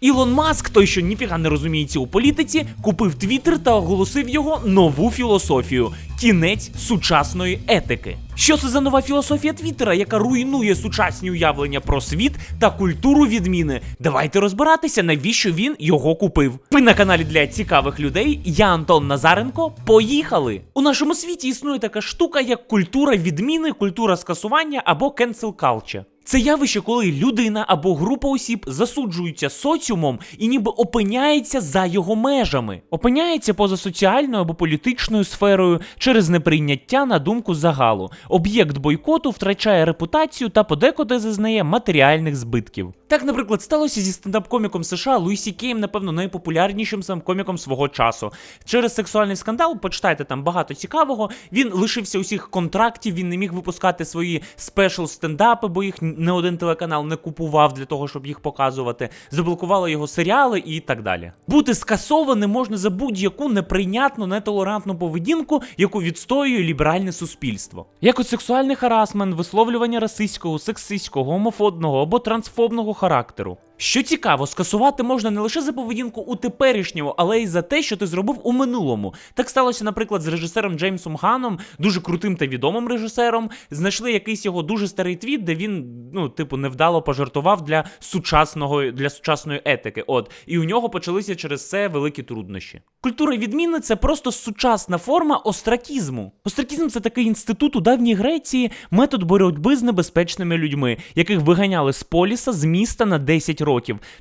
Ілон Маск, той, що ніфіга не розуміється у політиці, купив Твіттер та оголосив його нову філософію кінець сучасної етики. Що це за нова філософія Твіттера, яка руйнує сучасні уявлення про світ та культуру відміни? Давайте розбиратися, навіщо він його купив. Ви на каналі для цікавих людей. Я Антон Назаренко. Поїхали! У нашому світі існує така штука, як культура відміни, культура скасування або cancel culture. Це явище, коли людина або група осіб засуджуються соціумом і ніби опиняється за його межами, опиняється поза соціальною або політичною сферою через неприйняття на думку загалу. Об'єкт бойкоту втрачає репутацію та подекуди зазнає матеріальних збитків. Так, наприклад, сталося зі стендап-коміком США Луїсі Кейм, напевно, найпопулярнішим сам коміком свого часу. Через сексуальний скандал, почитайте там багато цікавого. Він лишився усіх контрактів, він не міг випускати свої спешл стендапи, бо їх не один телеканал не купував для того, щоб їх показувати. Заблокували його серіали і так далі. Бути скасованим можна за будь-яку неприйнятну, нетолерантну поведінку, яку відстоює ліберальне суспільство. Як от сексуальний харасмент, висловлювання расистського, сексистського, гомофобного або трансфобного характеру. Що цікаво, скасувати можна не лише за поведінку у теперішньому, але й за те, що ти зробив у минулому. Так сталося, наприклад, з режисером Джеймсом Ханом, дуже крутим та відомим режисером. Знайшли якийсь його дуже старий твіт, де він, ну, типу, невдало пожартував для сучасного для сучасної етики. От і у нього почалися через це великі труднощі. Культура відміни це просто сучасна форма остракізму. Остракізм це такий інститут у давній Греції, метод боротьби з небезпечними людьми, яких виганяли з поліса з міста на 10 років.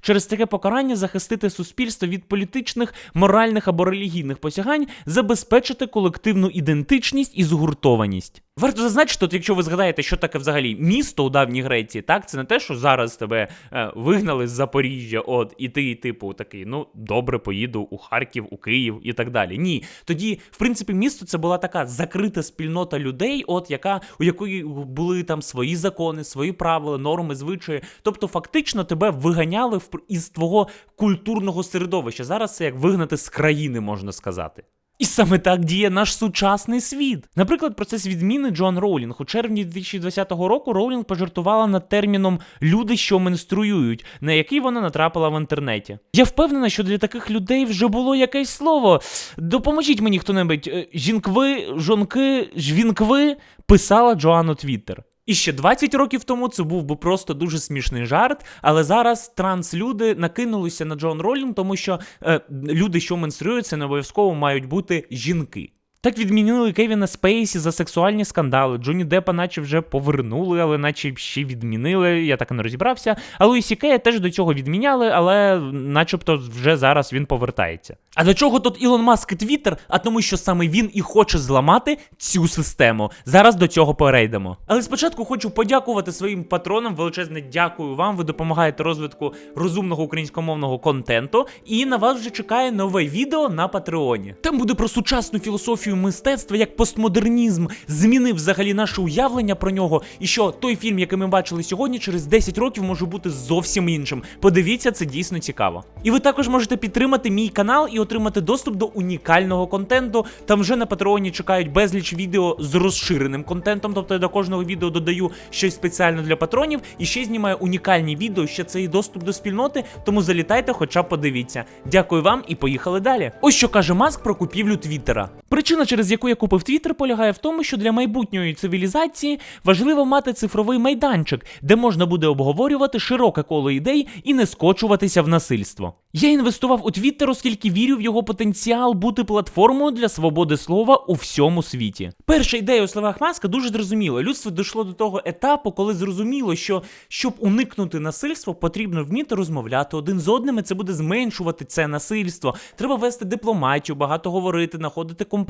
Через таке покарання захистити суспільство від політичних, моральних або релігійних посягань, забезпечити колективну ідентичність і згуртованість. Варто зазначити, от якщо ви згадаєте, що таке взагалі місто у давній Греції, так це не те, що зараз тебе е, вигнали з Запоріжжя, от і ти, типу, такий, ну добре, поїду у Харків, у Київ і так далі. Ні, тоді, в принципі, місто це була така закрита спільнота людей, от яка у якої були там свої закони, свої правила, норми, звичаї. Тобто, фактично, тебе виганяли в- із твого культурного середовища. Зараз це як вигнати з країни, можна сказати. І саме так діє наш сучасний світ. Наприклад, процес відміни Джоан Роулінг. У червні 2020 року Роулінг пожартувала над терміном люди, що менструюють, на який вона натрапила в інтернеті. Я впевнена, що для таких людей вже було якесь слово. Допоможіть мені хто-небудь. Е, Жінкви, жонки, жвінкви писала Джоан Твіттер. І ще 20 років тому це був би просто дуже смішний жарт, але зараз транслюди накинулися на Джон Ролінг, тому що е, люди, що менструються, не обов'язково мають бути жінки. Так відмінили Кевіна Спейсі за сексуальні скандали. Джоні Деппа наче вже повернули, але наче ще відмінили. Я так і не розібрався. А Луїсі Кея теж до цього відміняли, але начебто вже зараз він повертається. А до чого тут Ілон Маск і Твіттер? А тому, що саме він і хоче зламати цю систему. Зараз до цього перейдемо. Але спочатку хочу подякувати своїм патронам. Величезне дякую вам. Ви допомагаєте розвитку розумного українськомовного контенту. І на вас вже чекає нове відео на Патреоні. Там буде про сучасну філософію мистецтва, як постмодернізм змінив взагалі наше уявлення про нього. І що той фільм, який ми бачили сьогодні, через 10 років може бути зовсім іншим. Подивіться, це дійсно цікаво. І ви також можете підтримати мій канал і отримати доступ до унікального контенту. Там вже на Патреоні чекають безліч відео з розширеним контентом. Тобто я до кожного відео додаю щось спеціально для патронів і ще знімаю унікальні відео. Ще це і доступ до спільноти. Тому залітайте, хоча б подивіться. Дякую вам і поїхали далі. Ось що каже Маск про купівлю Твіттера. Причина, через яку я купив Твіттер, полягає в тому, що для майбутньої цивілізації важливо мати цифровий майданчик, де можна буде обговорювати широке коло ідей і не скочуватися в насильство. Я інвестував у Твіттер, оскільки вірю в його потенціал бути платформою для свободи слова у всьому світі. Перша ідея у словах Маска дуже зрозуміла. Людство дійшло до того етапу, коли зрозуміло, що щоб уникнути насильства, потрібно вміти розмовляти один з одним, і це буде зменшувати це насильство. Треба вести дипломатію, багато говорити, знаходити компроміси,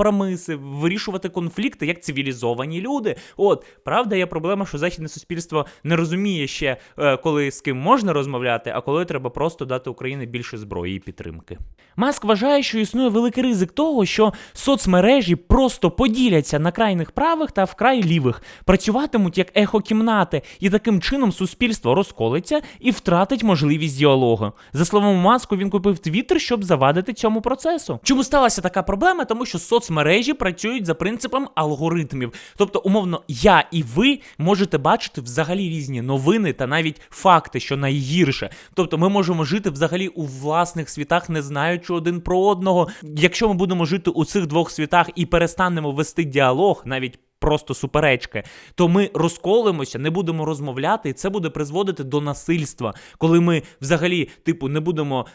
вирішувати конфлікти як цивілізовані люди. От правда, є проблема, що західне суспільство не розуміє ще, е, коли з ким можна розмовляти, а коли треба просто дати Україні більше зброї і підтримки. Маск вважає, що існує великий ризик того, що соцмережі просто поділяться на крайних правих та вкрай лівих, працюватимуть як ехокімнати, і таким чином суспільство розколиться і втратить можливість діалогу. За словами Маску, він купив Твіттер, щоб завадити цьому процесу. Чому сталася така проблема? Тому що соцмережі соцмережі працюють за принципом алгоритмів. Тобто, умовно, я і ви можете бачити взагалі різні новини та навіть факти, що найгірше. Тобто, ми можемо жити взагалі у власних світах, не знаючи один про одного. Якщо ми будемо жити у цих двох світах і перестанемо вести діалог, навіть просто суперечки, то ми розколимося, не будемо розмовляти, і це буде призводити до насильства, коли ми взагалі, типу, не будемо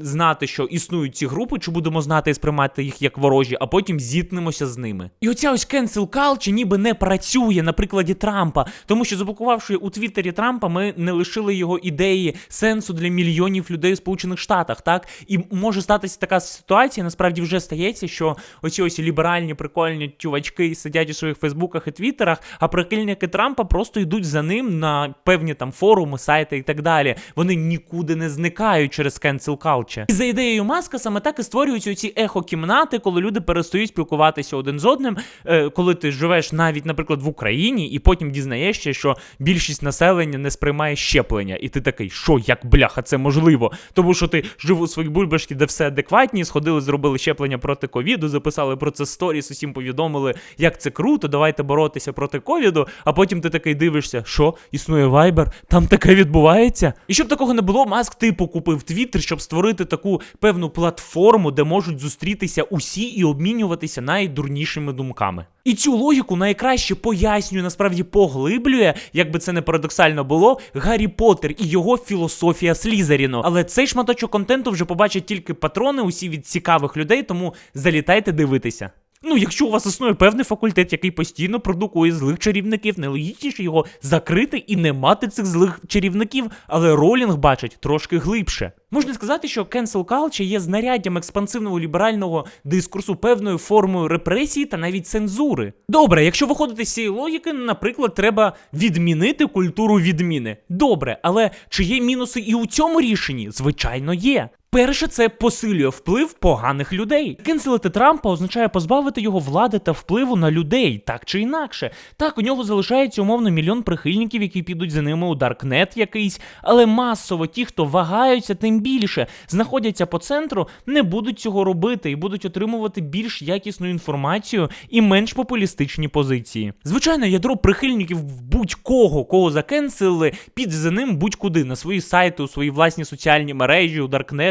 знати, що існують ці групи, чи будемо знати і сприймати їх як ворожі, а потім зіткнемося з ними. І оця ось cancel culture ніби не працює на прикладі Трампа, тому що заблокувавши у Твіттері Трампа, ми не лишили його ідеї сенсу для мільйонів людей у Сполучених Штатах, так і може статися така ситуація, насправді вже стається, що оці ось ліберальні прикольні чувачки сидять у своїх фейсбуках і твіттерах, а прихильники Трампа просто йдуть за ним на певні там форуми, сайти і так далі. Вони нікуди не зникають через cancel culture. І за ідеєю Маска саме так і створюються ці ехо-кімнати, коли люди перестають спілкуватися один з одним, е, коли ти живеш навіть, наприклад, в Україні, і потім дізнаєшся, що більшість населення не сприймає щеплення, і ти такий, що як бляха, це можливо? Тому що ти жив у своїй бульбашці, де все адекватні, сходили, зробили щеплення проти ковіду, записали про це сторіс, усім повідомили, як це круто, давайте боротися проти ковіду. А потім ти такий дивишся, що існує Viber, там таке відбувається. І щоб такого не було, маск типу купив Твіттер, щоб створити таку певну платформу, де можуть зустрітися усі і обмінюватися найдурнішими думками. І цю логіку найкраще пояснює, насправді поглиблює, як би це не парадоксально було, Гаррі Поттер і його філософія Слізеріну. Але цей шматочок контенту вже побачать тільки патрони, усі від цікавих людей, тому залітайте дивитися. Ну, якщо у вас існує певний факультет, який постійно продукує злих чарівників, нелогічніше його закрити і не мати цих злих чарівників, але Ролінг бачить трошки глибше. Можна сказати, що cancel culture є знаряддям експансивного ліберального дискурсу певною формою репресії та навіть цензури. Добре, якщо виходити з цієї логіки, наприклад, треба відмінити культуру відміни. Добре, але чи є мінуси і у цьому рішенні? Звичайно, є. Перше, це посилює вплив поганих людей. Кенселити Трампа означає позбавити його влади та впливу на людей, так чи інакше. Так, у нього залишається умовно мільйон прихильників, які підуть за ними у Даркнет якийсь, але масово ті, хто вагаються, тим більше знаходяться по центру, не будуть цього робити і будуть отримувати більш якісну інформацію і менш популістичні позиції. Звичайно, ядро прихильників будь-кого, кого закенсили, піде за ним будь-куди на свої сайти, у свої власні соціальні мережі, у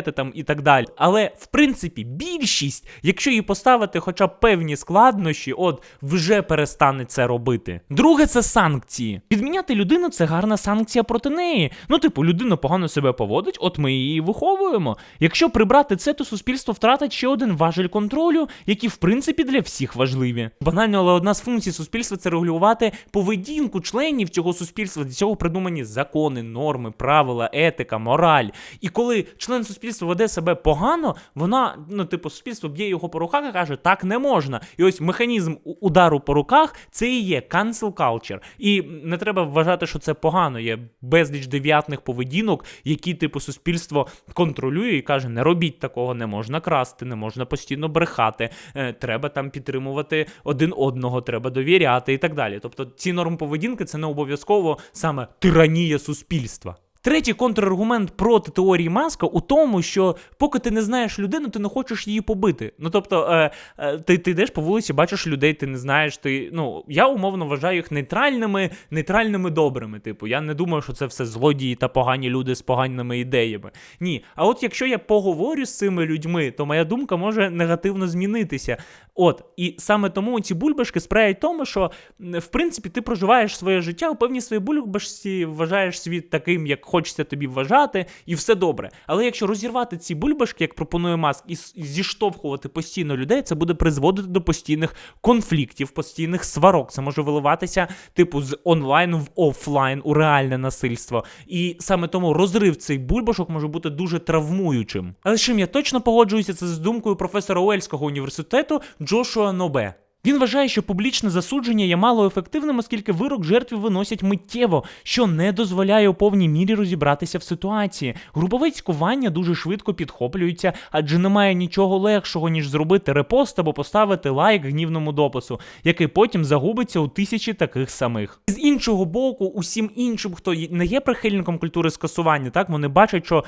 Даркнети там і так далі. Але в принципі більшість, якщо їй поставити хоча б певні складнощі, от вже перестане це робити. Друге, це санкції. Підміняти людину це гарна санкція проти неї. Ну, типу, людина погано себе поводить, от ми її виховуємо. Якщо прибрати це, то суспільство втратить ще один важель контролю, які в принципі для всіх важливі. Банально, але одна з функцій суспільства це регулювати поведінку членів цього суспільства. Для цього придумані закони, норми, правила, етика, мораль. І коли член суспільства веде себе погано, вона, ну, типу, суспільство б'є його по руках і каже, так не можна. І ось механізм удару по руках це і є cancel culture. І не треба вважати, що це погано. Є безліч дев'ятних поведінок, які, типу, суспільство контролює і каже: не робіть такого, не можна красти, не можна постійно брехати, е, треба там підтримувати один одного, треба довіряти і так далі. Тобто ці норми поведінки це не обов'язково саме тиранія суспільства. Третій контраргумент проти теорії маска у тому, що поки ти не знаєш людину, ти не хочеш її побити. Ну тобто, е, е, ти, ти йдеш по вулиці, бачиш людей, ти не знаєш. Ти ну я умовно вважаю їх нейтральними, нейтральними добрими. Типу, я не думаю, що це все злодії та погані люди з поганими ідеями. Ні. А от якщо я поговорю з цими людьми, то моя думка може негативно змінитися. От, і саме тому ці бульбашки сприяють тому, що в принципі ти проживаєш своє життя у певній своїй бульбашці, вважаєш світ таким, як хочеться тобі вважати, і все добре. Але якщо розірвати ці бульбашки, як пропонує Маск, і зіштовхувати постійно людей, це буде призводити до постійних конфліктів, постійних сварок. Це може виливатися, типу, з онлайн в офлайн у реальне насильство. І саме тому розрив цих бульбашок може бути дуже травмуючим. Але чим я точно погоджуюся, це з думкою професора Уельського університету Джошуа Нобе. Він вважає, що публічне засудження є малоефективним, оскільки вирок жертві виносять миттєво, що не дозволяє у повній мірі розібратися в ситуації. Групове цькування дуже швидко підхоплюється, адже немає нічого легшого, ніж зробити репост або поставити лайк гнівному допису, який потім загубиться у тисячі таких самих. З іншого боку, усім іншим, хто не є прихильником культури скасування, так вони бачать, що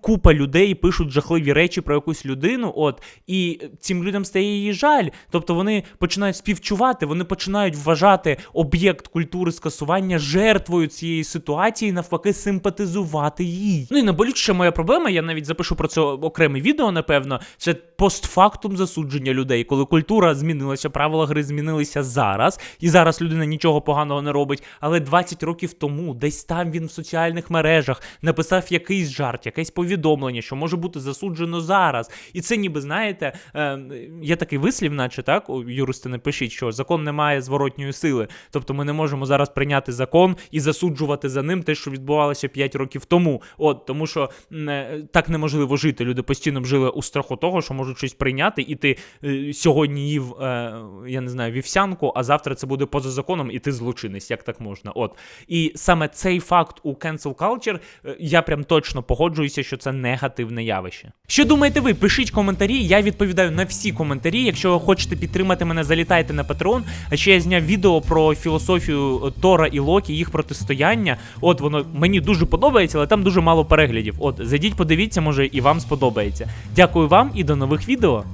купа людей пишуть жахливі речі про якусь людину, от і цим людям стає її жаль. Тобто вони починають співчувати, вони починають вважати об'єкт культури скасування жертвою цієї ситуації, навпаки, симпатизувати їй. Ну і найболючіша моя проблема, я навіть запишу про це окреме відео, напевно. Це постфактум засудження людей, коли культура змінилася, правила гри змінилися зараз, і зараз людина нічого поганого не робить. Але 20 років тому, десь там він в соціальних мережах написав якийсь жарт, якесь повідомлення, що може бути засуджено зараз. І це ніби знаєте, е, є такий вислів, наче так, о, юристи напишіть, що закон не має зворотньої сили. Тобто ми не можемо зараз прийняти закон і засуджувати за ним те, що відбувалося 5 років тому. От тому, що м, е, так неможливо жити. Люди постійно б жили у страху того, що можуть щось прийняти, і ти е, сьогодні їв, е, я не знаю, вівсянку, а завтра це буде поза законом, і ти злочинець. Як так можна? От і саме цей факт у cancel culture, е, я прям точно погоджуюся, що це негативне явище. Що думаєте ви? Пишіть коментарі. Я відповідаю на всі коментарі. Якщо ви хочете підтримати мене, залітайте на Patreon. А ще я зняв відео про філософію е, Тора і Локі, їх протистояння. От воно мені дуже подобається, але там дуже мало переглядів. От зайдіть, подивіться, може і вам сподобається. Дякую вам і до нових відео.